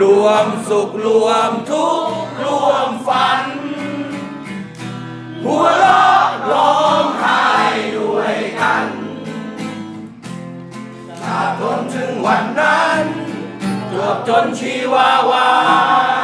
รวมสุขรวมทุกข์รวมฝัน หัวเราะร้องไห้ด้วยกันถ้าทนถึงวันนั้นจวบจนชีวาวา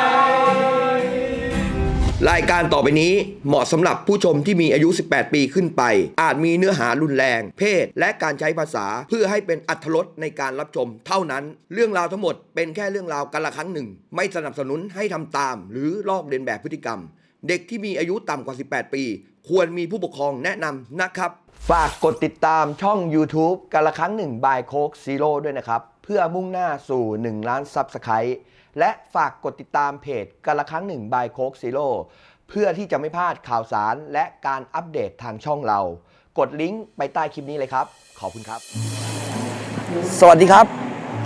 รายการต่อไปนี้เหมาะสำหรับผู้ชมที่มีอายุ 18 ปีขึ้นไป อาจมีเนื้อหารุนแรง เพศ และการใช้ภาษาเพื่อให้เป็นอัธรสในการรับชม เท่านั้น เรื่องราวทั้งหมดเป็นแค่เรื่องราวกันละครั้งหนึ่ง ไม่สนับสนุนให้ทำตาม หรือลอกเลียนแบบพฤติกรรม เด็กที่มีอายุต่ำกว่า 18 ปี ควรมีผู้ปกครองแนะนำนะครับ ฝากกดติดตามช่อง YouTube กันละครั้งหนึ่งบายโคกซีโร่ด้วยนะครับ เพื่อมุ่งหน้าสู่ 1 ล้านซับสไครต์ และฝากกดติดตามเพจกันละครั้งหนึ่งบายโคกซีโร่เพื่อที่จะไม่พลาดข่าวสารและการอัปเดตทางช่องเรา กดลิงก์ไปใต้คลิปนี้เลยครับ ขอบคุณครับ สวัสดีครับ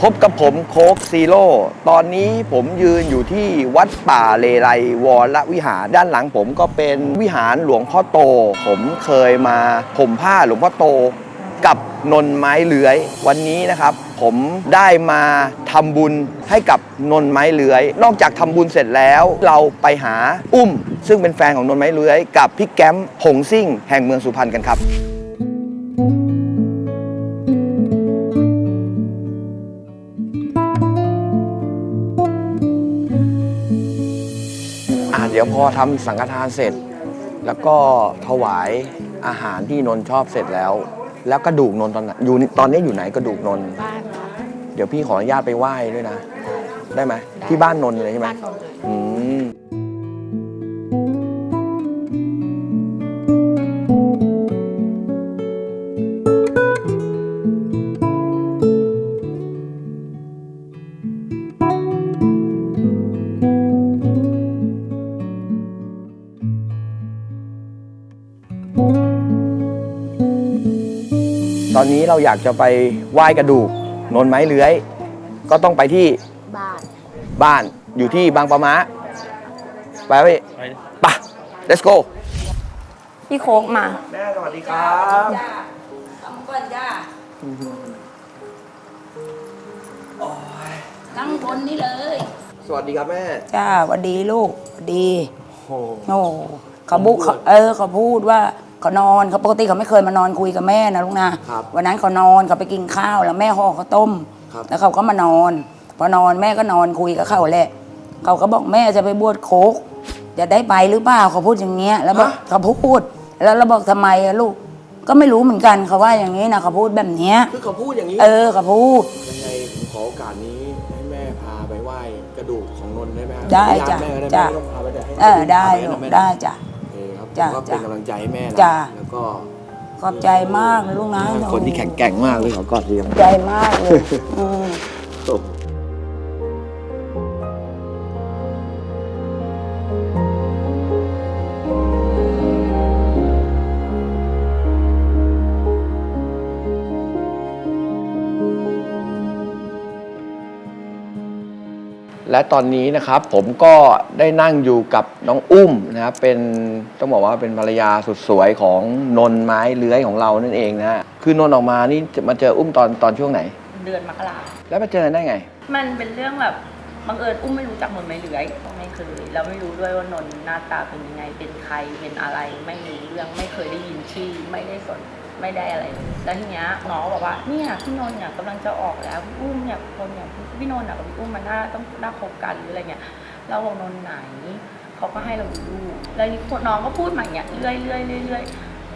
พบกับผมโคกซีโร่ตอนนี้ผมยืนอยู่ที่วัดป่าเลไลวรวิหาร ด้านหลังผมก็เป็นวิหารหลวงพ่อโต ผมเคยมาผมผ้าหลวงพ่อโต กับนนไม้เลื้อย วันนี้นะครับ ผมได้มาทำบุญให้กับนนไม้เลื้อย นอกจากทำบุญเสร็จแล้ว เราไปหาอุ้ม ซึ่งเป็นแฟนของนนไม้เลื้อย กับพี่แก้มหงซิ่ง แห่งเมืองสุพรรณกันครับอ่าเดี๋ยวพอทำสังฆทานเสร็จ แล้วก็ถวายอาหารที่นนท์ชอบเสร็จแล้ว แล้วกระดูกนนท์ตอนไหนอยู่ตอนนี้อยู่ไหนกระดูกนนท์บ้านเดี๋ยวพี่ขออนุญาตไปไหว้ด้วยนะ ได้ไหมที่บ้านนนท์เลยใช่ไหมบ้านนนท์เลย อืม อนนี้เราอยากจะไปไหว้กระดูกนนท์ไม้เลื้อย ก็ต้องไปที่บ้านบ้านอยู่ที่บางปะมะไปไปปะ let's go พี่โคกมา แม่สวัสดีครับตั้งบนนี่เลย สวัสดีครับแม่ จ้าหวัดดีลูกหวัดดีโอ้โอ้เขาบุกเขาเออเขาพูดว่า เขานอนเขาปกติเขาไม่เคยมานอนคุยกับแม่นะลูกนะครับวันนั้นเขานอนเขาไปกินข้าวแล้วแม่ห่อข้าวต้ม ครับ แล้วเขาก็มานอน พอนอนแม่ก็นอนคุยกับเขาแหละเขาก็บอกแม่จะไปบวชโคกจะได้ไปหรือเปล่าเขาพูดอย่างเงี้ย แล้วบอกเขาพูด แล้วเราบอกทำไมอะลูกก็ไม่รู้เหมือนกันเขาว่าอย่างนี้นะเขาพูดแบบเนี้ย คือเขาพูดอย่างนี้ เออเขาพูด ยังไงผมขอโอกาสนี้ให้แม่พาไปไหว้กระดูกของนนท์ได้ไหมครับได้ญาติจ้ะแม่ก็ได้จ้ะ แม่ไม่ต้องพาไปแต่ให้เออได้พาปลูกนะแม่ได้จ้ะ โอเคครับผมจ้ะก็เป็นจ้ะกำลังใจให้แม่นะจ้ะ แล้วก็ขอบใจมากนะลูกนะคนที่แข็งแกร่งมากเลยขอกอดทีครับขอบใจมากเลยอืม และตอนนี้นะครับผมก็ได้นั่งอยู่กับน้องอุ้มนะครับเป็นต้องบอกว่าเป็นภรรยาสุดสวยของนนไม้เลื้อยของเรานั่นเองนะฮะคือนนออกมานี่จะมาเจออุ้มตอนตอนช่วงไหน เดือนมกราแล้วมาเจอกันได้ไง มันเป็นเรื่องแบบบังเอิญอุ้มไม่รู้จักนนท์ไม่เลื้อยไม่เคยแล้วไม่รู้ด้วยว่านนท์หน้าตาเป็นยังไงเป็นใครเป็นอะไร ไม่รู้เรื่องไม่เคยได้ยินชื่อไม่ได้สน ไม่ได้อะไรเลยแล้วทีเนี้ยน้องบอกว่าเนี่ยพี่นนท์เนี่ยกำลังจะออกแล้วพี่อุ้มเนี่ยคนเนี่ยพี่นนท์อะกับพี่อุ้มมันน่าต้องน่าคบกันหรืออะไรเงี้ยเราบอกนนท์ไหนเขาก็ให้เราดูรูแล้วนี่น้องก็พูดมาอย่างเงี้ยเรื่อยเรื่อยเรื่อยเรื่อย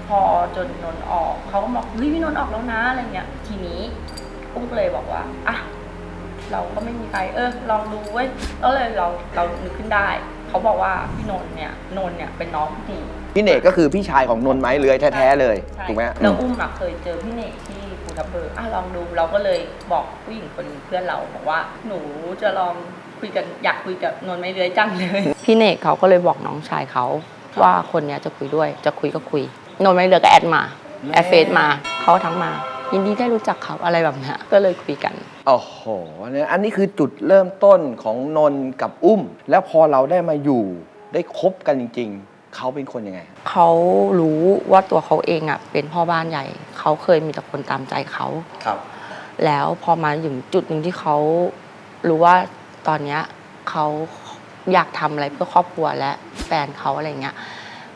พอจนนนท์ออกเขาก็บอกเฮ้ยพี่นนท์ออกแล้วนะอะไรเงี้ยทีนี้อุ้มก็เลยบอกว่าอะเราก็ไม่มีใครเออลองดูเว้ยก็เลยเราเรานึกขึ้นได้ เขาบอกว่าพี่นนท์เนี่ยนนท์เนี่ยเป็นน้องพี่ พี่เนกก็คือพี่ชายของนนไม้เลื้อยแท้ๆเลยใช่ถูกไหมแล้วอุ้มอะเคยเจอพี่เนกที่ภูทับเบิกอะลองดูเราก็เลยบอกผู้หญิงคนหนึ่งเพื่อนเราบอกว่าหนูจะลองคุยกันอยากคุยกับนนท์ไม่เลื้อยจังเลย พี่เนกเขาก็เลยบอกน้องชายเขาว่าคนเนี้ยจะคุยด้วยจะคุยก็คุย นนท์ไม่เลื้อยก็แอดมาแอดเฟซมาเขาทั้งมา ยินดีได้รู้จักเขาอะไรแบบเนี้ยก็เลยคุยกัน โอ้โหเนี่ยอันนี้คือจุดเริ่มต้นของนนกับอุ้ม แล้วพอเราได้มาอยู่ได้คบกันจริงๆ เขาเป็นคนยังไงเขารู้ว่าตัวเขาเองอะเป็นพ่อบ้านใหญ่ เขาเคยมีแต่คนตามใจเขาครับ แล้วพอมาถึงจุดหนึ่งที่เขารู้ว่าตอนเนี้ยเขาอยากทำอะไรเพื่อครอบครัวและแฟนเขาอะไรเงี้ย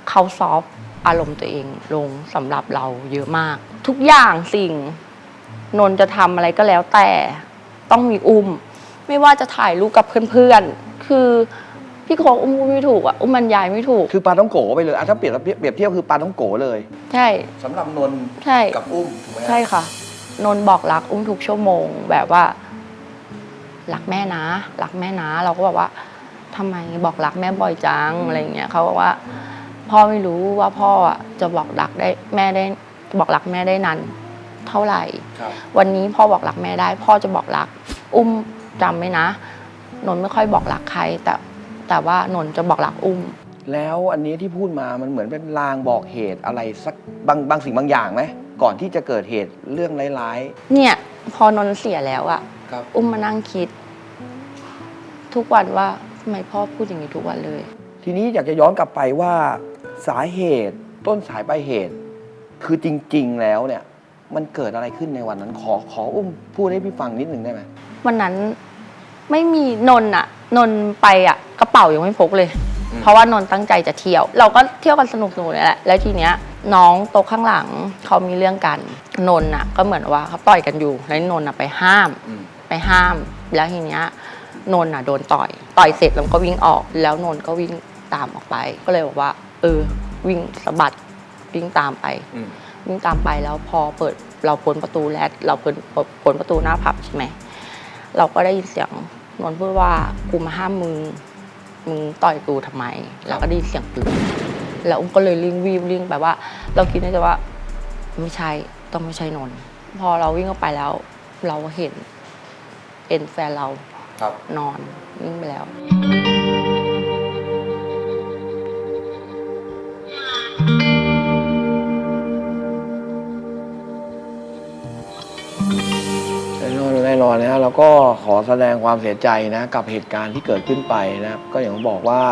เขาซอฟต์อารมณ์ตัวเองลงสำหรับเราเยอะมาก ทุกอย่างสิ่งนนท์จะทำอะไรก็แล้วแต่ต้องมีอุ้ม ไม่ว่าจะถ่ายรูปกับเพื่อนๆคือ พี่โคกอุ้มไม่ถูกอะอุ้มบรรยายไม่ถูก คือปลาต้องโกไปเลยอะถ้าเปรียบเปรียบเทียบคือปลาต้องโกเลย ใช่ สำหรับนนท์ใช่ กับอุ้มถูกไหมฮะใช่ค่ะ นนท์บอกรักอุ้มทุกชั่วโมง แบบว่ารักแม่นะรักแม่นะ เราก็บอกว่าทำไมบอกรักแม่บ่อยจังอะไรอย่างเงี้ยเขาบอกว่า พ่อไม่รู้ว่าพ่ออะจะบอกรักได้แม่ได้บอกรักแม่ได้นานเท่าไหร่ ครับ วันนี้พ่อบอกรักแม่ได้ พ่อจะบอกรัก อุ้มจำไว้นะ นนท์ไม่ค่อยบอกรักใคร แต่ แต่ว่านนท์จะบอกรักอุ้ม แล้วอันนี้ที่พูดมามันเหมือนเป็นลางบอกเหตุอะไรสักบางบางสิ่งบางอย่างไหมก่อนที่จะเกิดเหตุเรื่องร้ายเนี่ยพอนนท์เสียแล้วอะๆครับ อุ้มมานั่งคิด ทุกวันว่าทำไมพ่อพูดอย่างนี้ทุกวันเลย ทีนี้อยากจะย้อนกลับไปว่าสาเหตุต้นสายปลายเหตุ คือจริง ๆ แล้วเนี่ย มันเกิดอะไรขึ้นในวันนั้นขอขออุ้มพูดให้พี่ฟังนิดหนึ่งได้ไหมวันนั้นไม่มีนนท์อะ นนท์ไปอะกระเป๋ายังไม่พกเลยอืมเพราะว่านนท์ตั้งใจจะเที่ยว เราก็เที่ยวกันสนุกๆนี่แหละแล้วทีเนี้ยน้องโต๊ะข้างหลังเขามีเรื่องกันนนท์อะก็เหมือนว่าเขาต่อยกันอยู่แล้วนนท์อะไปห้ามอืมไปห้าม แล้วทีเนี้ยนนท์อะโดนต่อย ต่อยเสร็จแล้วก็วิ่งออก แล้วนนท์ก็วิ่งตามออกไป ก็เลยบอกว่า เออ วิ่งสะบัดวิ่งตามไปอืมวิ่งตามไปแล้วพอเปิดเราพ้นประตูแล้วเราพ้นพ้นประตูหน้าผับใช่ไหมเราก็ได้ยินเสียง นนท์พูดว่ากูมาห้ามมึงมึงต่อยกูทำไม แล้วก็ได้ยินเสียงปืนแล้วอุ้มก็เลยวิ่งวิ่งวิ่งไปว่า เราคิดในใจว่าไม่ใช่ต้องไม่ใช่นนท์พอเราวิ่งเข้าไปแล้ว เราเห็นเอ็นแฟนเราครับนอนนิ่งไปแล้ว นอนแน่นอนนะฮะแล้วก็ขอแสดงความเสียใจนะกับเหตุการณ์ที่เกิดขึ้นไปนะครับก็อย่างที่บอกว่า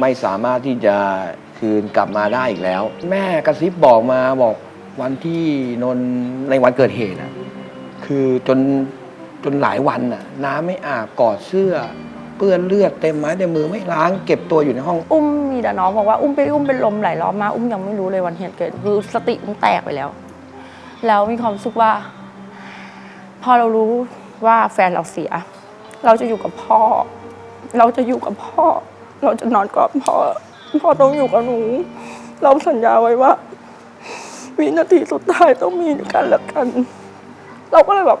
ไม่สามารถที่จะคืนกลับมาได้อีกแล้ว แม่กระซิบบอกมาบอกวันที่นนท์ในวันเกิดเหตุนะคือจนจนหลายวันน่ะ น้ำไม่อาบกอดเสื้อ เปื้อนเลือดเต็มไม้เต็มมือไม่ล้างเก็บตัวอยู่ในห้อง อุ้มมีแต่น้องบอกว่าอุ้มไปอุ้มเป็นลมหลายรอบมากอุ้มยังไม่รู้เลยวันเหตุเกิดคือสติอุ้มแตกไปแล้ว แล้วมีความรู้สึกว่า พอเรารู้ว่าแฟนเราเสีย เราจะอยู่กับพ่อ เราจะอยู่กับพ่อ เราจะนอนกอดพ่อพ่อต้องอยู่กับหนู เราสัญญาไว้ว่า วินาทีสุดท้ายต้องมีกันและกัน เราก็เลยแบบ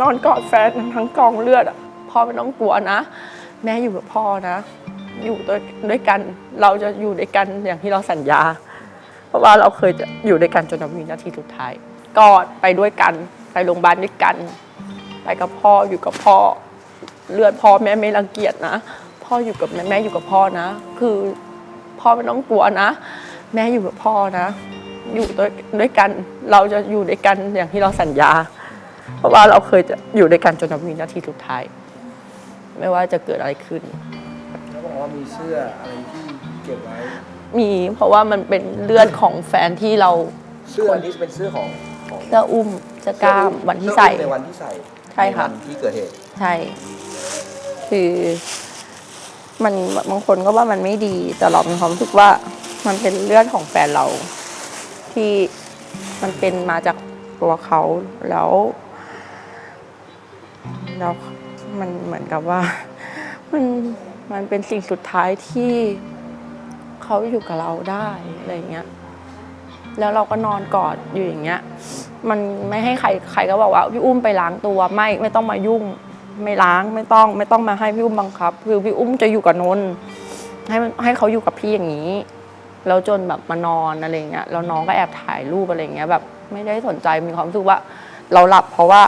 นอนกอดแฟนทั้งกองเลือดอะพ่อไม่ต้องกลัวนะแม่อยู่กับพ่อนะ อยู่ด้วยด้วยกัน เราจะอยู่ด้วยกันอย่างที่เราสัญญา เพราะว่าเราเคยจะอยู่ด้วยกันจนถึงวินาทีสุดท้าย กอดไปด้วยกัน ไปโรงพยาบาลด้วยกัน ไปกับพ่ออยู่กับพ่อ เลือดพ่อแม่ไม่รังเกียจนะ พ่ออยู่กับแม่แม่อยู่กับพ่อนะ คือพ่อไม่ต้องกลัวนะ แม่อยู่กับพ่อนะ อยู่ด้วยด้วยกันเราจะอยู่ด้วยกันอย่างที่เราสัญญา เพราะว่าเราเคยจะอยู่ด้วยกันจนวินาทีสุดท้าย ไม่ว่าจะเกิดอะไรขึ้นแล้วบอกว่ามีเสื้ออะไรที่เก็บไว้มีเพราะว่ามันเป็นเลือดของแฟนที่เรา เสื้อนี้เป็นเสื้อของของ เสื้ออุ้มเสื้อกล้ามวันที่ใส่ เสื้อในวันที่ใส่ใช่ค่ะ นวันที่เกิดเหตุ ใช่ คือมันบางคนก็ว่ามันไม่ดี แต่เรามีความรู้สึกว่ามันเป็นเลือดของแฟนเรา ที่มันเป็นมาจากตัวเขาแล้ว แล้วมันเหมือนกับว่า มันมันเป็นสิ่งสุดท้ายที่เขาอยู่กับเราได้อะไรอย่างเงี้ย แล้วเราก็นอนกอดอยู่อย่างเงี้ย มันไม่ให้ใครใครก็บอกว่าพี่อุ้มไปล้างตัวไม่ไม่ต้องมายุ่ง ไม่ล้างไม่ต้อง ไม่ต้องมาให้พี่อุ้มบังคับ คือพี่อุ้มจะอยู่กับนนท์ให้มันให้เขาอยู่กับพี่อย่างนี้ แล้วจนแบบมานอนอะไรเงี้ยแล้วน้องก็แอบถ่ายรูปอะไรเงี้ยแบบ ไม่ได้สนใจมีความรู้สึกว่า เราหลับเพราะว่า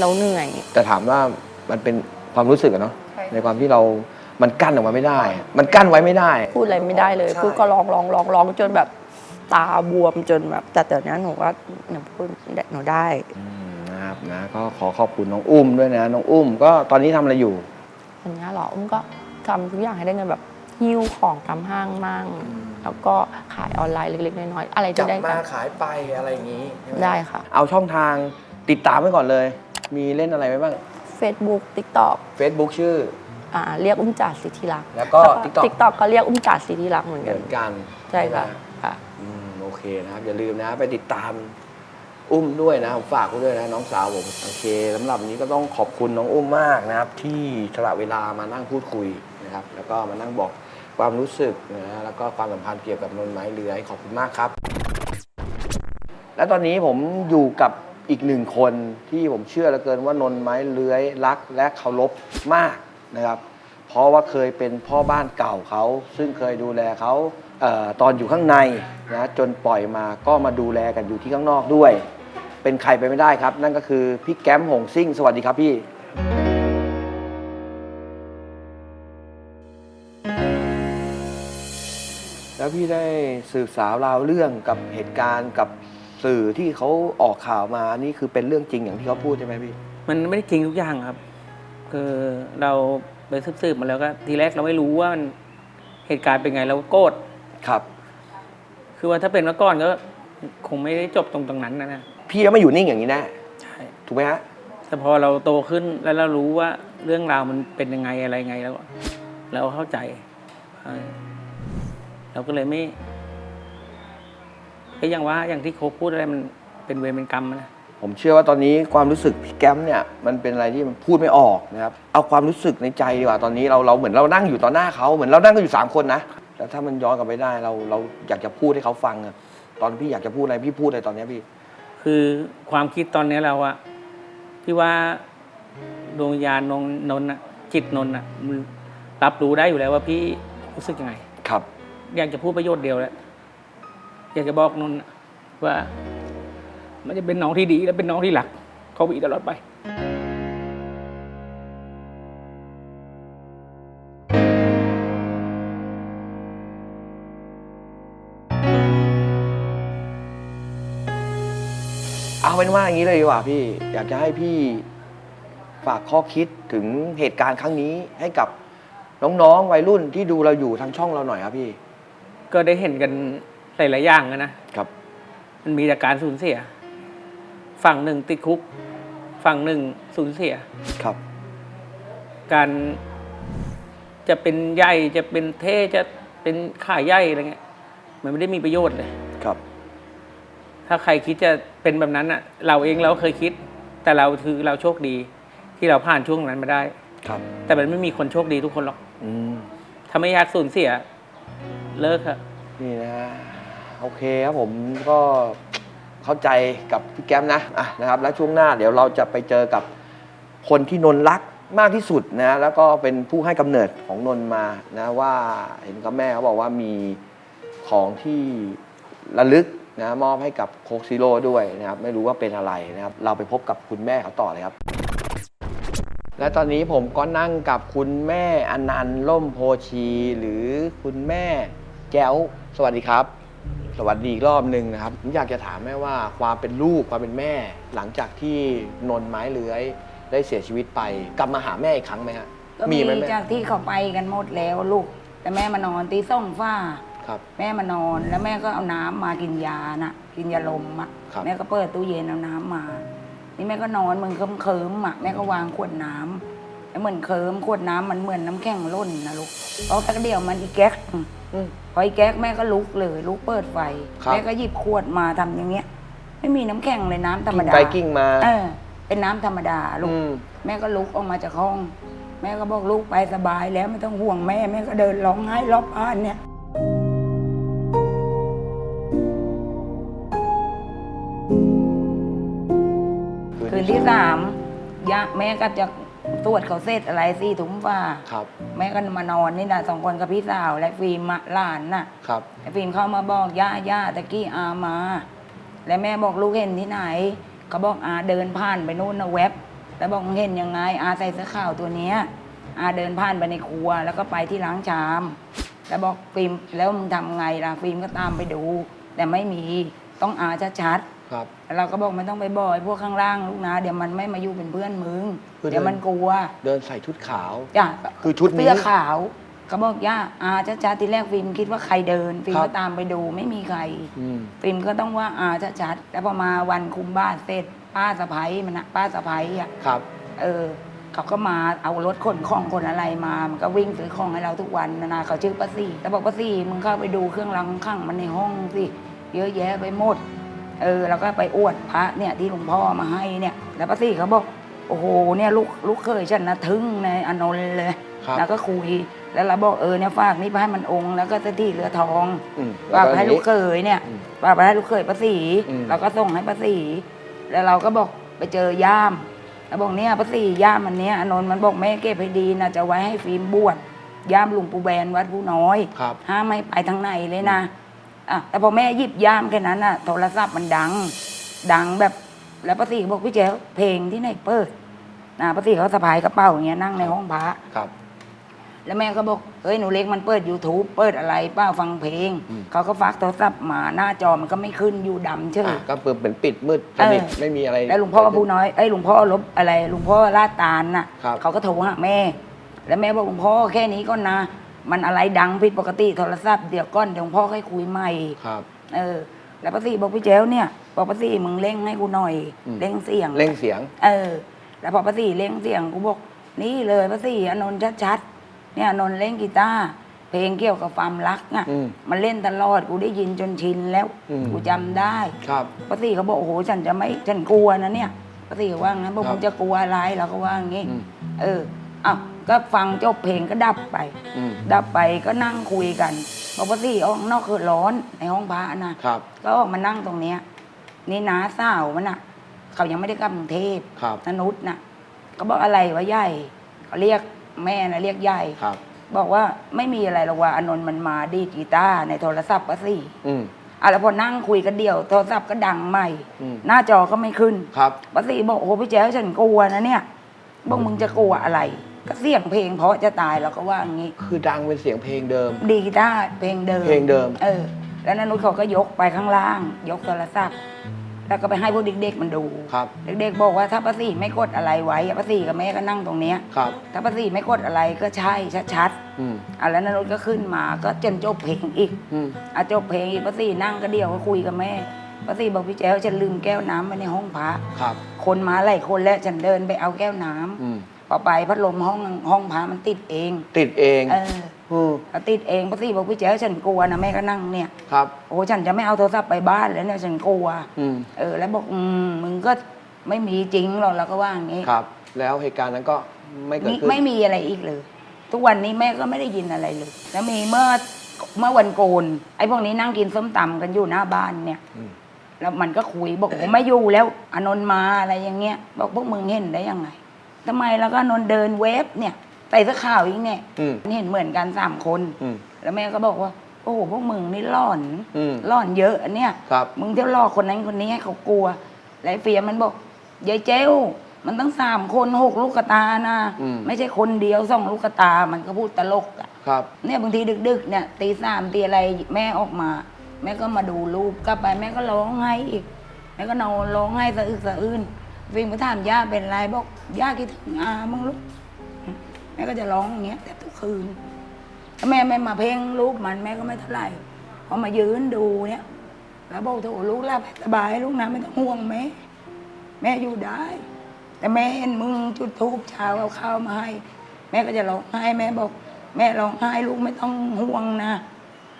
เราเหนื่อย แต่ถามว่ามันเป็นความรู้สึกอะเนาะใช่ ในความที่เรา มันกั้นออกมาไม่ได้ มันกั้นไว้ไม่ได้ พูดอะไรไม่ได้เลยใช่พูดก็ร้องร้องร้องร้องจนแบบ ตาบวมจนแบบแต่เดี๋ยวนี้หนูว่าหนูพูดหนูได้ อืมนะครับนะก็ขอขอบคุณน้องอุ้มด้วยนะน้องอุ้มก็ตอนนี้ทำอะไรอยู่วันนี้เหรออุ้มก็ทำทุกอย่างให้ได้เงินแบบหิ้วของตามห้างมั่งแล้วก็ขายออนไลน์เล็กๆน้อยๆอะไรจัจะบได้มากันขายไปอะไรอย่างนี้ใช่หมได้ค่ะ เอาช่องทางติดตามไว้ก่อนเลย มีเล่นอะไรไว้บ้าง Facebook TikTok Facebook ชื่อ อ่าเรียกอุ้มจ่าสิทธิรักษ์แล้วก็ TikTok TikTok ก็เรียกอุ้มจ่าสิทธิรักษ์เหมือนเหกัมืนอนกันใช่ค่ะ ไหมค่ะอืมโอ เคนะครับ อย่าลืมนะ ไปติดตามอุ้มด้วยนะผมฝากไว้ด้วยนะน้องสาวผมโอเคสำหรับวันนี้ก็ต้องขอบคุณน้องอุ้มมากนะครับ ที่สละเวลามานั่งพูดคุยนะครับ แล้วก็มานั่งบอกความรู้สึกนะแล้วก็ความสัมพันธ์เกี่ยวกับนนไม้เลื้อยขอบคุณมากครับ และตอนนี้ผมอยู่กับอีกหนึ่งคนที่ผมเชื่อเหลือเกินว่านนไม้เลื้อยรักและเคารพมากนะครับ เพราะว่าเคยเป็นพ่อบ้านเก่าเขา ซึ่งเคยดูแลเขา ตอนอยู่ข้างในนะจนปล่อยมาก็มาดูแลกันอยู่ที่ข้างนอกด้วย เป็นใครไปไม่ได้ครับ นั่นก็คือพี่แก้มหงซิ่ง สวัสดีครับพี่ แล้วพี่ได้สืบสาวราวเรื่องกับเหตุการณ์กับสื่อที่เขาออกข่าวมานนี่คือเป็นเรื่องจริงอย่างที่เขาพูดใช่ไหมพี่ มันไม่ได้จริงทุกอย่างครับ คือเราไปสืบๆมาแล้วก็ทีแรกเราไม่รู้ว่ามันเหตุการณ์เป็นไงเราก็โกรธ ครับ คือว่าถ้าเป็นเมื่อก่อนก็คงไม่ได้จบตรงตรงนั้นนะนะพี่ก็ไม่อยู่นิ่งอย่างนี้แน่ใช่ถูกไหมฮะแต่พอเราโตขึ้นแล้วเรารู้ว่าเรื่องราวมันเป็นยังไงอะไรไงแล้วเราเข้าใจเออเราก็เลยไม่ก็อย่างว่าอย่างที่โคกพูดอะไรมันเป็นเวรเป็นกรรมนะผมเชื่อว่าตอนนี้ความรู้สึกพี่แก้มเนี่ย มันเป็นอะไรที่มันพูดไม่ออกนะครับ เอาความรู้สึกในใจดีกว่าตอนนี้เราเราเหมือนเรานั่งอยู่ต่อหน้าเขาเหมือนเรานั่งกันอยู่สามคนนะ แต่ถ้ามันย้อนกลับไปได้เราเราอยากจะพูดให้เขาฟังอะตอนพี่อยากจะพูดอะไรพี่พูดอะไรตอนเนี้ยพี่ คือความคิดตอนนี้เราอะพี่ว่าดวงวิญญาณนนนนท์อะจิตนนท์อะมันรับรู้ได้อยู่แล้วว่าพี่รู้สึกยังไง ครับ อยากจะพูดประโยชน์เดียวแหละอยากจะบอกนนท์อะว่า มันจะเป็นน้องที่ดีและเป็นน้องที่หลักเขาอีกตลอดไป เอาเป็นว่าอย่างนี้เลยดีกว่าพี่ อยากจะให้พี่ฝากข้อคิดถึงเหตุการณ์ครั้งนี้ให้กับน้องๆวัยรุ่นที่ดูเราอยู่ทางช่องเราหน่อยครับพี่ ก็ได้เห็นกันหลายๆอย่างอะนะครับ มันมีแต่การสูญเสีย ฝั่งหนึ่งติดคุก ฝั่งหนึ่งสูญเสีย ครับ การจะเป็นใหญ่จะเป็นเท่จะเป็นข่าใหญ่อะไรเงี้ย มันไม่ได้มีประโยชน์เลย ครับ ถ้าใครคิดจะเป็นแบบนั้นอะ เราเองเราเคยคิด แต่เราคือเราโชคดี ที่เราผ่านช่วงนั้นมาได้ ครับ แต่มันไม่มีคนโชคดีทุกคนหรอกอืมถ้าไม่อยากสูญเสีย เลิกครับนี่นะฮะโอเคครับผมก็เข้าใจกับพี่แก้มนะอะนะครับ แล้วช่วงหน้าเดี๋ยวเราจะไปเจอกับคนที่นนท์รักมากที่สุดนะแล้วก็เป็นผู้ให้กำเนิดของนนท์มานะว่าเห็นกับแม่เขาบอกว่ามีของที่ระลึก นะมอบให้กับโคกซิโร่ด้วยนะครับไม่รู้ว่าเป็นอะไรนะครับ เราไปพบกับคุณแม่เขาต่อเลยครับ และตอนนี้ผมก็นั่งกับคุณแม่อนันต์ล่มโพชี หรือคุณแม่แก้วสวัสดีครับ สวัสดีอีกรอบหนึ่งนะครับผมอยากจะถามแม่ว่าความเป็นลูกความเป็นแม่ หลังจากที่นนไม้เลื้อย ได้เสียชีวิตไป กลับมาหาแม่อีกครั้งไหมฮะก็มีไหมแม่จากที่เขาไปกันหมดแล้วลูก แต่แม่มานอนตีส่องฟ้า ครับ แม่มานอนแล้วแม่ก็เอาน้ำมากินยาน่ะ กินยาลมอะครับ แม่ก็เปิดตู้เย็นเอาน้ำมา นี่แม่ก็นอนมึงเคิมเคิมๆอะแม่ก็วางขวดน้ำแล้วเหมือนเคิมขวดน้ำมันเหมือนน้ำแข็งล้นนะลูกพอแป๊บเดียวมันอีแก๊กอืม พออีแก๊กแม่ก็ลุกเลยลุกเปิดไฟครับ แม่ก็หยิบขวดมาทำอย่างเงี้ย ไม่มีน้ำแข็งเลยน้ำธรรมกิ้งดาไปกิ้งมาเออ เป็นน้ำธรรมดาลูก อืมแม่ก็ลุกออกมาจากห้อง แม่ก็บอกลูกไปสบายแล้วไม่ต้องห่วงแม่ แม่ก็เดินร้องไห้รอบบ้านเนี่ย สามยะแม่ก็จะตรวจเขาเสร็จอะไรสี่ถุงฟ้าครับ แม่ก็มานอนนี่นะสองคนกับพี่สาวและฟิล์มอะหลานน่ะครับ ไอ้ฟิล์มเข้ามาบอกย่าย่าตะกี้อามา แล้วแม่บอกลูกเห็นที่ไหนเขาบอกอาเดินผ่านไปนู่นนะแว็บ แล้วบอกเห็นยังไงอาใส่เสื้อขาวตัวเนี้ยอาเดินผ่านไปในครัว แล้วก็ไปที่ล้างชาม แล้วบอกฟิล์มแล้วมึงทำไงล่ะฟิล์มก็ตามไปดู แต่ไม่มีต้องอาชัดๆ ครับเราก็บอกไม่ต้องไปบ่อยพวกข้างล่างลูกนะ เดี๋ยวมันไม่มาอยู่เป็นเพื่อนมึง คือเดินเดี๋ยวมันกลัว เดินใส่ชุดขาว จ้ะคือชุดนี้ เสื้อขาวเขาบอกย่าอาจ้าจ้าทีแรกฟิล์มคิดว่าใครเดิน ฟิล์มครับ ก็ตามไปดูไม่มีใคร อืม ฟิล์มก็ต้องว่าอาจ้าจัดแล้วพอมาวันคุมบ้านเสร็จ ป้าสะพ้ยมันนะป้าสะพ้ยอะ ครับ เออเขาก็มาเอารถขนของคนอะไรมา มันก็วิ่งซื้อของให้เราทุกวันนะนะเขาชื่อป้าสี่แล้วบอกป้าสี่มึงเข้าไปดูเครื่องรางของข้างมันในห้องสิ เยอะแยะไปหมด เออแล้วก็ไปอวดพระเนี่ยที่หลวงพ่อมาให้เนี่ย แล้วป้าสี่เขาบอกโอ้โหเนี่ยลูกลูกเคยฉันนะทึ่งในอานนท์เลย ครับ แล้วก็คุยแล้วเราบอกเออเนี่ยฝากนี่ไปให้มันองค์แล้วก็เจ้าที่เรือทองอืมฝากไปให้ลูกเคยเนี่ยอืม ฝากไปให้ลูกเคยป้าสีอืม เราก็ส่งให้ป้าสีแล้วเราก็บอกไปเจอย่ามแล้วบอกเนี่ยป้าสีย่ามมันเนี้ยอานนท์มันบอกแม่เก็บให้ดีนะจะไว้ให้ฟิล์มบวชย่ามหลุงปู่แบนวัดผู้น้อย ครับ ห้ามไม่ไปทางไหนเลยนะ อะแต่พอแม่หยิบย่ามแค่นั้นน่ะโทรศัพท์มันดัง ดังแบบ แล้วป้าสีบอกพี่แจ๋วเพลงที่ไหนเปิดนะป้าสีเขาสะพายกระเป๋าอย่างเงี้ยนั่งในห้องพระครับ แล้วแม่ก็บอกเฮ้ยหนูเล็กมันเปิด YouTube เปิดอะไรเป้าฟังเพลง อืม เขาก็ฟักโทรศัพท์มาหน้าจอมันก็ไม่ขึ้นอยู่ดำเชื่ออะก็เปิดเป็นปิดมืดสนิทเออ ไม่มีอะไร แล้วหลวงพ่อผู้น้อยไอ้ยหลวงพ่อลบอะไรหลวงพ่อลาดตาลน่ะครับ เขาก็โทรหาแม่ แล้วแม่บอกหลวงพ่อแค่นี้ก็นะ มันอะไรดังผิดปกติโทรศัพท์เดี๋ยวก้อนเดี๋ยวหลวงพ่อค่อยคุยใหม่ ครับ เออ แล้วป้าสีบอกพี่แจ้วเนี่ยบอกป้าสีมึงเร่งให้กูหน่อยอืม เร่งเสียง เร่งเสียง เออ แล้วพอป้าสี่เล่งเสียงกูบอกนี่เลยป้าสี่อนนท์ชัดๆเนี่ยอนนท์เล่นกีตาร์เพลงเกี่ยวกับความรักอะอืมมันเล่นตลอดกูได้ยินจนชินแล้วอืม กูจำได้ครับ ป้าสี่เขาบอกโอ้โหฉันจะไม่ฉันกลัวนะเนี่ยป้าสี่ว่างั้นบอกครับมึงจะกลัวอะไรเราก็ว่างี้อืม เอออ้าว ก็ฟังจบเพลงก็ดับไป อืม ดับไปก็นั่งคุยกันบอกป้าสี่ออกข้างนอกคือร้อนในห้องพระนะครับ ก็ออกมานั่งตรงเนี้ยนี่น้าสาวมันอะ เขายังไม่ได้กลับกรุงเทพครับ นนุษย์น่ะก็บอกอะไรวะใหญ่เขาเรียกแม่นะเรียกใหญ่ครับ บอกว่าไม่มีอะไรหรอกว่าอานนท์มันมาดีดกีตาร์ในโทรศัพท์ก็สิอืม อะแล้วพอนั่งคุยกันเดียว โทรศัพท์ก็ดังใหม่ อืม หน้าจอก็ไม่ขึ้น ครับ ป้าสีบอกโอ้โหพี่แจ๊วฉันกลัวนะเนี่ยบอกมึงจะกลัวอะไร ก็เสียงเพลงเพราะจะตายเราก็ว่าอย่างงี้ คือดังเป็นเสียงเพลงเดิม ดีกีตาร์เพลงเดิมเพลงเดิม เออ แล้วนันนุชเขาก็ยกไปข้างล่าง ยกโทรศัพท์แล้วก็ไปให้พวกเด็กๆมันดู ครับ เด็กๆบอกว่าถ้าป้าสี่ไม่กดอะไรไว้อะป้าสี่กับแม่ก็นั่งตรงเนี้ยครับ ถ้าป้าสี่ไม่กดอะไรก็ใช่ชัดอืมๆอะแล้วนันนุชก็ขึ้นมาก็จนจบเพลงอีก อืมอะจบเพลงอีกป้าสี่นั่งก็เดียวก็คุยกับแม่ป้าสี่บอกพี่แจ้วฉันลืมแก้วน้ำไว้ในห้องพระครับ คนมาหลายคนแล้วฉันเดินไปเอาแก้วน้ำอืม พอไปพัดลมห้องห้องพระมันติดเอง ติดเองเอออืมพอติดเองป้าสี่บอกพี่แจ้วฉันกลัวนะแม่ก็นั่งเนี่ย ครับโอ้ฉันจะไม่เอาโทรศัพท์ไปบ้านแล้วเนี่ยฉันกลัว อืมเออ แล้วบอกอืมมึงก็ไม่มีจริงหรอกเราก็ว่าอย่างงี้ครับ แล้วเหตุการณ์นั้นก็ไม่เกิดนี่ขึ้น ไม่มีอะไรอีกเลย ทุกวันนี้แม่ก็ไม่ได้ยินอะไรเลย แล้วมีเมื่อเมื่อวันโกน ไอ้พวกนี้นั่งกินส้มตำกันอยู่หน้าบ้านเนี่ย อืม แล้วมันก็คุยบอกผมไม่อยู่แล้วอานนท์มาอะไรอย่างเงี้ย บอกพวกมึงเห็นได้ยังไง ทำไมแล้วก็อานนท์เดินเวฟเนี่ยใส่เสื้อขาวอีกเนี่ยอืมเห็นเหมือนกันสามคน อืม แล้วแม่ก็บอกว่า โอ้โหพวกมึงนี่หล่อนอืมหล่อนเยอะอันเนี่ยครับ มึงเที่ยวล่อคนนั้นคนนี้ให้เขากลัวแล้วไอ้เฟียมันบอกยายเจ้วมันตั้งสามคนหกลูกกระตานะอืม ไม่ใช่คนเดียวสองลูกกระตามันก็พูดตลกอะครับ เนี่ยบางทีดึกๆเนี่ยตีสามตีอะไรแม่ออกมา แม่ก็มาดูรูปกลับไปแม่ก็ร้องไห้อีกแม่ก็นอนร้องไห้สะอึกสะอื้น ฟิล์มก็ถามย่าเป็นไรบอกย่าคิดถึงอามึงลูกแม่ก็จะร้องอย่างเงี้ยแต่ทุกคืนถ้าแม่ไม่มาเพ่งรูปมันแม่ก็ไม่เท่าไหร่พอมายืนดูเนี่ย แล้วบอกโถลูกหลับสบายลูกนะไม่ต้องห่วงแม่แม่อยู่ได้ แต่แม่เห็นมึงจุดทูบเช้าเอาข้าวมาให้ แม่ก็จะร้องไห้แม่บอก แม่ร้องไห้ลูกไม่ต้องห่วงนะ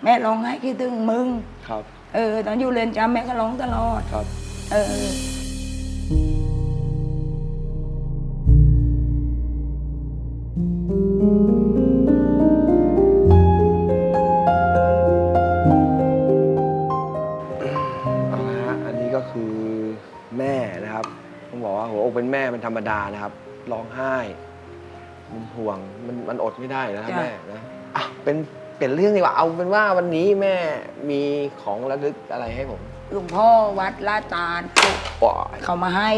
แม่ร้องไห้คิดถึงมึง ครับ เออ ตอนอยู่เรือนจำแม่ก็ร้องตลอด ครับ เออ ไห้ มันห่วงมันมันอดไม่ได้นะครับจ้ะ แม่นะอะเป็นเป็นเรื่องดีกว่าเอาเป็นว่าวันนี้แม่มีของระลึกอะไรให้ผมหลวงพ่อวัดลาดตาลว้ายเขามาให้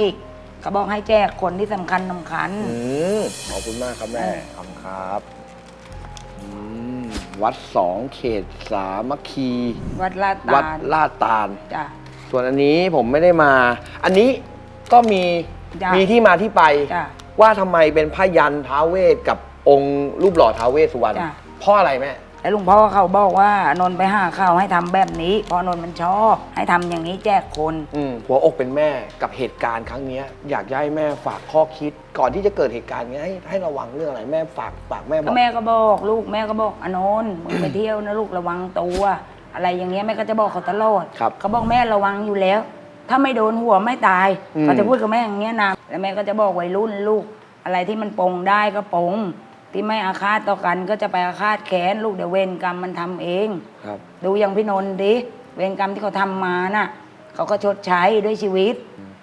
เขาบอกให้แจกคนที่สำคัญสำคัญ อืมขอบคุณมากครับแม่เออขอบคุณครับอืมวัดสองเขตสามัคคี วัดลาดวัดตาลลาดตาล จ้ะ ส่วนอันนี้ผมไม่ได้มา อันนี้ก็มีจ้ะ มีที่มาที่ไป จ้ะ ว่าทำไมเป็นพยันท้าวเวสกับองค์รูปหล่อท้าวเวสสุวรรณจ้ะ เพราะอะไรแม่เอแล้วลุงพ่อเขาบอกว่านนท์ไปหาข้าวให้ทำแบบนี้เพราะนนท์มันชอบ ให้ทำอย่างนี้แจกคนอืมหัวอกเป็นแม่กับเหตุการณ์ครั้งเนี้ยอยากจะให้แม่ฝากข้อคิด ก่อนที่จะเกิดเหตุการณ์เนี้ยให้ให้ระวังเรื่องอะไรแม่ฝากฝากแม่บก็อกแม่ก็บอกลูกแม่ก็บอกอนนท์มึงไปเที่ยวนะลูกระวังตัว อะไรอย่างเงี้ยแม่ก็จะบอกเขาตลอดครับ เขาบอกแม่ระวังอยู่แล้ว ถ้าไม่โดนหัวไม่ตายอืม เขาจะพูดกับแม่อย่างเงี้ยนะแล้วแม่ก็จะบอกวัยรุ่นลูก อะไรที่มันปรงได้ก็ปรงที่ไม่อาฆาตต่อกันก็จะไปอาฆาตแค้นลูกเดี๋ยวเวรกรรมมันทำเอง ครับ ดูอย่างพี่นนท์ดิเวรกรรมที่เขาทำมาน่ะเขาก็ชดใช้ด้วยชีวิต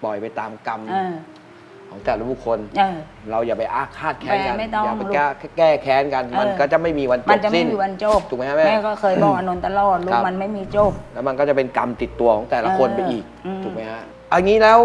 ปล่อยไปตามกรรม เออ ของแต่ละบุคคล เออ เราอย่าไปอาฆาตแค้นกัน ไม่ไม่ต้องอย่าไปลูกแก้แก้แค้นกันมันเออก็จะไม่มีวันจมันบจะไม่สิ้น มีวันจบถูกไหมฮะแม่แม่ก็เคยบอกอนนท์ตลอดลูครักบ มันไม่มีจบ แล้วมันก็จะเป็นกรรมติดตัวของแต่ละคนไปอีก เอออืมถูกไหมฮะอันนี้แล้ว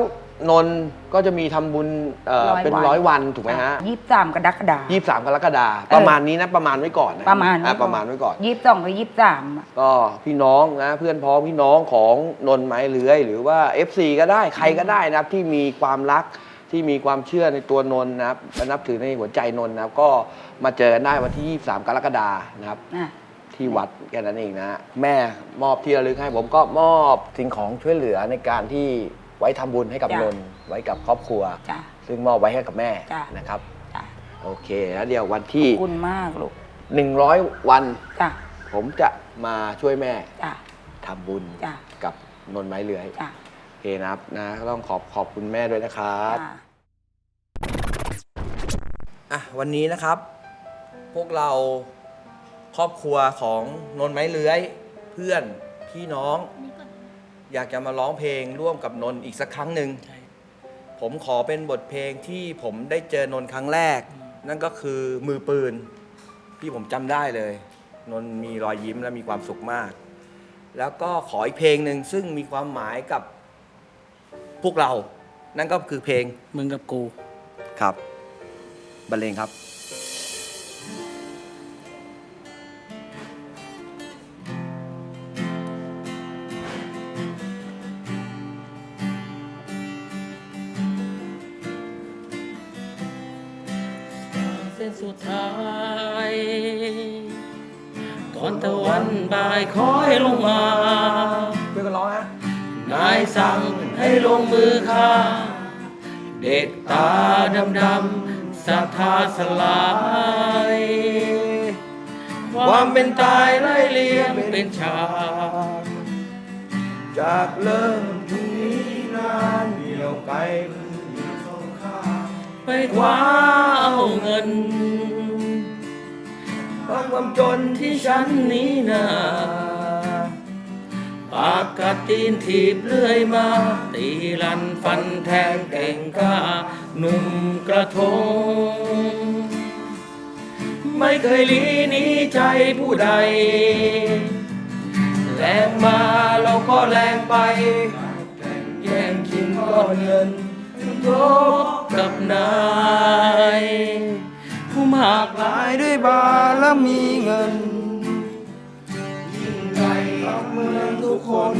นนท์ก็จะมีทำบุญเอ่อเป็นร้อยวันถูกไหมฮะยี่สิบสามกรกฎาคม ยี่สิบสามกรกฎาคมประมาณนี้นะประมาณไว้ก่อนนประมาณอ่ประมาณไว้ก่อน ยี่สิบสองหรือยี่สิบสามก็พี่น้องนะเพื่อนพ้องพี่น้องของนนท์ไม้เลื้อย หรือว่า FC ก็ได้ใครก็ได้นะครับที่มีความรัก ที่มีความเชื่อในตัวนนท์นะครับและนับถือในหัวใจนนท์นะครับ ก็มาเจอกันได้วันที่ 23 กรกฎาคมนะครับนะที่วัดแค่นั้นเองนะฮะแม่มอบที่ระลึกให้ผมก็มอบสิ่งของช่วยเหลือในการที่ไว้ทำบุญให้กับนนท์ไว้กับครอบครัว จ้ะ ซึ่งมอบไว้ให้กับแม่จ้ะ นะครับ จ้ะโอเคแล้วเดี๋ยววันที่ขอบคุณมากลูก100 วันจ้ะ ผมจะมาช่วยแม่จ้ะ ทำบุญจ้ะ กับนนท์ไม้เลื้อย จ้ะ โอเคนะครับนะก็ต้องขอบขอบคุณแม่ด้วยนะครับจ้ะอะวันนี้นะครับ พวกเราครอบครัวของนนท์ไม้เลื้อย เพื่อนพี่น้อง อยากจะมาร้องเพลงร่วมกับนนท์อีกสักครั้งหนึ่งผมขอเป็นบทเพลงที่ผมได้เจอนนท์ครั้งแรก นั่นก็คือมือปืน ที่ผมจำได้เลย นนท์มีรอยยิ้มและมีความสุขมาก แล้วก็ขออีกเพลงหนึ่งซึ่งมีความหมายกับ พวกเรา นั่นก็คือเพลงมึงกับกู ครับบรรเลงครับ เส้นสุดท้ายก่อนตะวันบ่ายคอยลงมา เพื่อนกันร้องฮะนายสั่ง ให้ลงมือฆ่า เด็กตาดำดำๆศรัทธาสลาย ความเป็นตายไล่เลียงเป็นฉากจากเริ่มถึงนี้นานเดียวไกลไปคว้าเอาเงินความความจนที่ฉันนี้นา ปากกัดตีนถีบเลื่อยมา ตีลันฟันแทงเก่งกล้าหนุ่มกระทง ไม่เคยลีนี้ใจผู้ใด แรงมาเราก็แรงไป แย่งชิงก้อนเงินรบกับนายผู้มากมายด้วยบารมีเงิน ทุกคน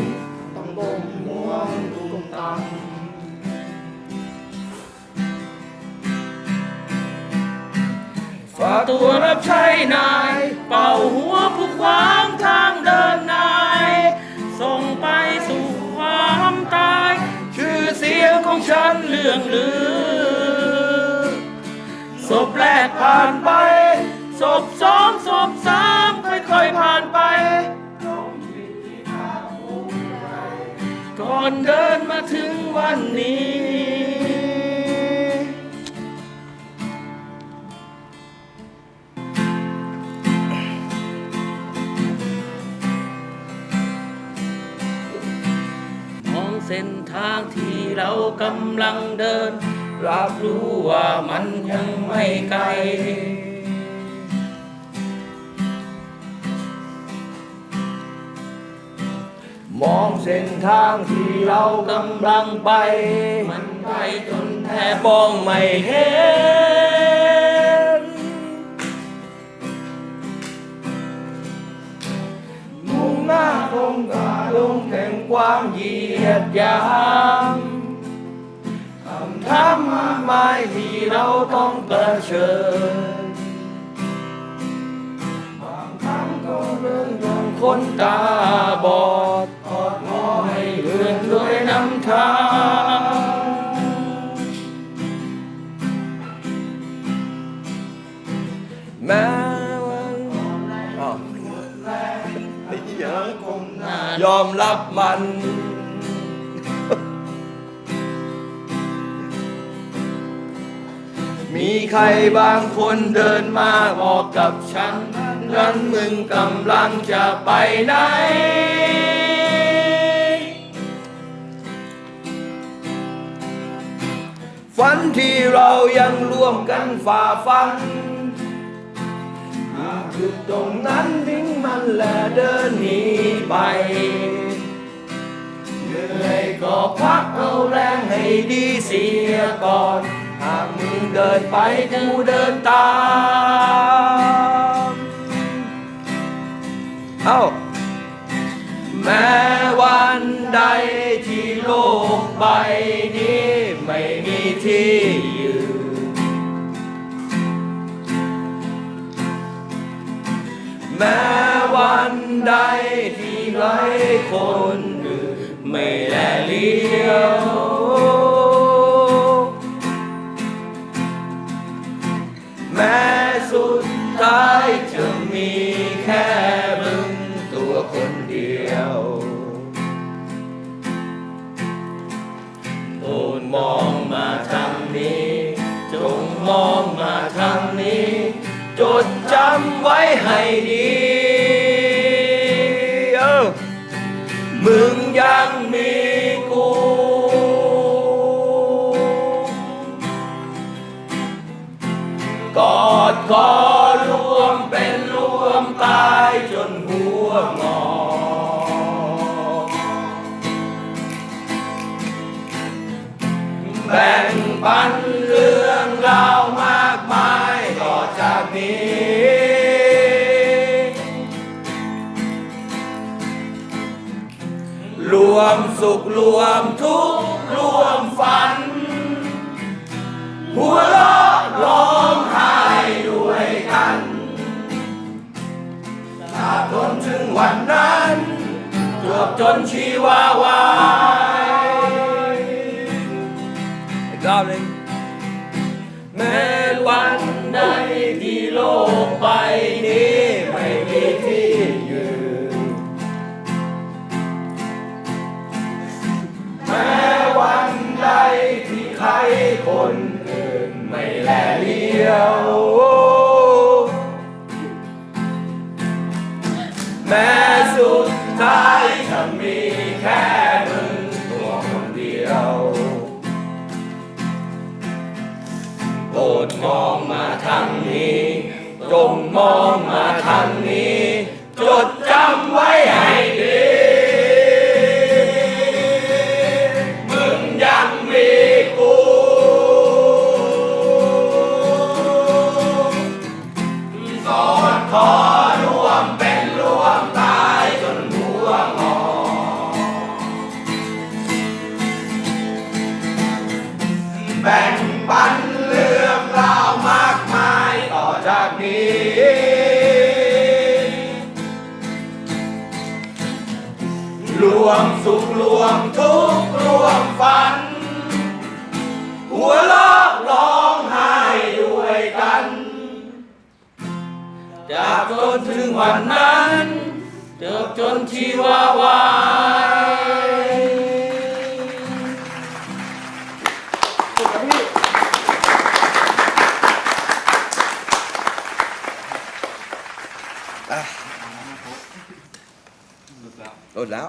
ต้องบ่มม่วงตุกตังฝากตัวรับใช้นาย เป่าหัวผู้ขวางทางเดินนาย ส่งไปสู่ความตาย ชื่อเสียงของฉันเลื่องลือศพแรกผ่านไปศพสองศพสาม อนเดินมาถึงวันนี้ มองเส้นทางที่เรากำลังเดิน รับรู้ว่ามันยังไม่ไกล มองเส้นทางที่เรากำลังไป มันไกลจนแทบมองไม่เห็น มุ่งหน้าตรงกาลงแห่งความเหยียดหยามคำถามมากมายที่เราต้องเผชิญบางครั้งก็คนตาบอดอดงอให้เลื่อนด้วยน้ำทางแม้วันอ้าวยอมรับมัน มีใครบางคนเดินมาบอกกับฉัน นั้นมึงกำลังจะไปไหน ฝันที่เรายังร่วมกันฝ่าฟันคือตรงนั้นทิ้งมันและเดินหนีไปเหนื่อยก็พักเอาแรงให้ดีเสียก่อน หากมึงเดินไปกูเดินตามเอ้าแม้วันใดที่โลกใบนี้ไม่มี ที่ยืนแม้วันใดที่ไร้คนอื่นไม่แลเลี้ยวแม้สุดท้ายจะมีแค่ มองมาทางนี้ จดจำไว้ให้ดีเออมึงยังมีกู กอดคอรวมเป็นรวมตายจนหัวงอแบ่งปัน รื่องราวมากมายต่อจากนี้ รวมสุขรวมทุกข์รวมฝัน หัวเราะร้องไห้ด้วยกันถ้าทนถึงวันนั้นจวบจนชีวาวายอีกรอบหนึ่ง แม้วันใดที่โลกใบนี้ไม่มีที่ยืน แม้วันใดที่ใครคนอื่นไม่แลเลี้ยว แม้สุดท้ายจะมีแค่มึง มองมาทางนี้ จงมองมาทางนี้ จดจำไว้ให้ดี วมสุขรวมทุกข์รวมฝัน หัวเราะร้องไห้ด้วยกัน จากจนถึงวันนั้นเติบจนชีวาวายหมดแล้ว